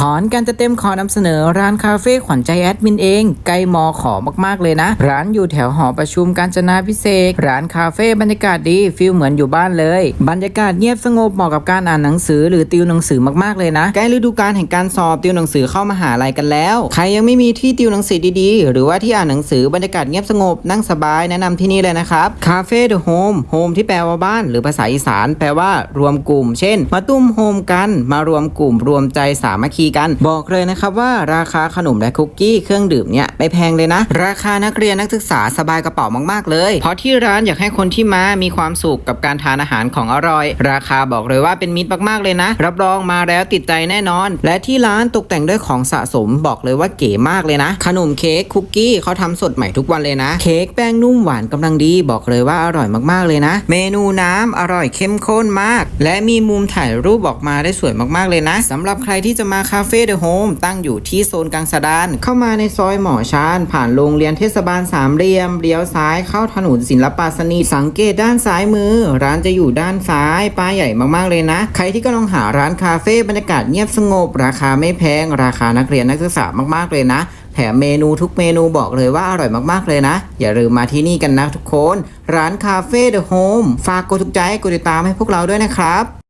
ขอนกันจะเต็มขอนำเสนอร้านคาเฟ่ขวัญใจแอดมินเองใกล้มอขอมากๆเลยนะ ร้านอยู่แถวหอประชุมการจนาพิเศษ ร้านคาเฟ่บรรยากาศดีฟิลเหมือนอยู่บ้านเลย บรรยากาศเงียบสงบเหมาะกับการอ่านหนังสือหรือติวหนังสือมากๆเลยนะ ใกล้ฤดูกาลแห่งการสอบติวหนังสือเข้ามหาลัยกันแล้ว ใครยังไม่มีที่ติวหนังสือดีๆ หรือว่าที่อ่านหนังสือบรรยากาศเงียบสงบนั่งสบายแนะนำที่นี่เลยนะครับคาเฟ่เดอะโฮมโฮมที่แปลว่าบ้าน หรือภาษาอีสาน แปลว่ารวมกลุ่ม เช่น มาตุ้มโฮมกันมารวมกลุ่มรวมใจสามัคคีกัน บอกเลยนะครับว่าราคาขนมและคุกกี้เครื่องดื่มเนี่ยไม่แพงเลยนะ ราคานักเรียนนักศึกษาสบายกระเป๋ามากๆเลย เพราะที่ร้านอยากให้คนที่มามีความสุขกับการทานอาหารของอร่อย ราคาบอกเลยว่าเป็นมิตรมากๆเลยนะ รับรองมาแล้วติดใจแน่นอน และที่ร้านตกแต่งด้วยของสะสมบอกเลยว่าเก๋มากเลยนะ ขนมเค้กคุกกี้เขาทำสดใหม่ทุกวันเลยนะ เค้กแป้งนุ่มหวานกำลังดี บอกเลยว่าอร่อยมากๆเลยนะ เมนูน้ำอร่อยเข้มข้นมาก และมีมุมถ่ายรูปออกมาได้สวยมากๆเลยนะสำหรับใครที่จะมาคาเฟ่เดอะโฮมตั้งอยู่ที่โซนกลางสะดาน เข้ามาในซอยหมอชาน ผ่านโรงเรียนเทศบาลสามเหลี่ยม เลี้ยวซ้ายเข้าถนนศิลปาสนีสังเกตด้านซ้ายมือ ร้านจะอยู่ด้านซ้าย ป้ายใหญ่มากๆเลยนะ ใครที่กำลังหาร้านคาเฟ่บรรยากาศเงียบสงบ ราคาไม่แพง ราคานักเรียนนักศึกษามากๆเลยนะแถมเมนูทุกเมนูบอกเลยว่าอร่อยมากๆเลยนะ อย่าลืมมาที่นี่กันนะทุกคน ร้านคาเฟ่เดอะโฮมฝากกดถูกใจกดติดตามให้พวกเราด้วยนะครับ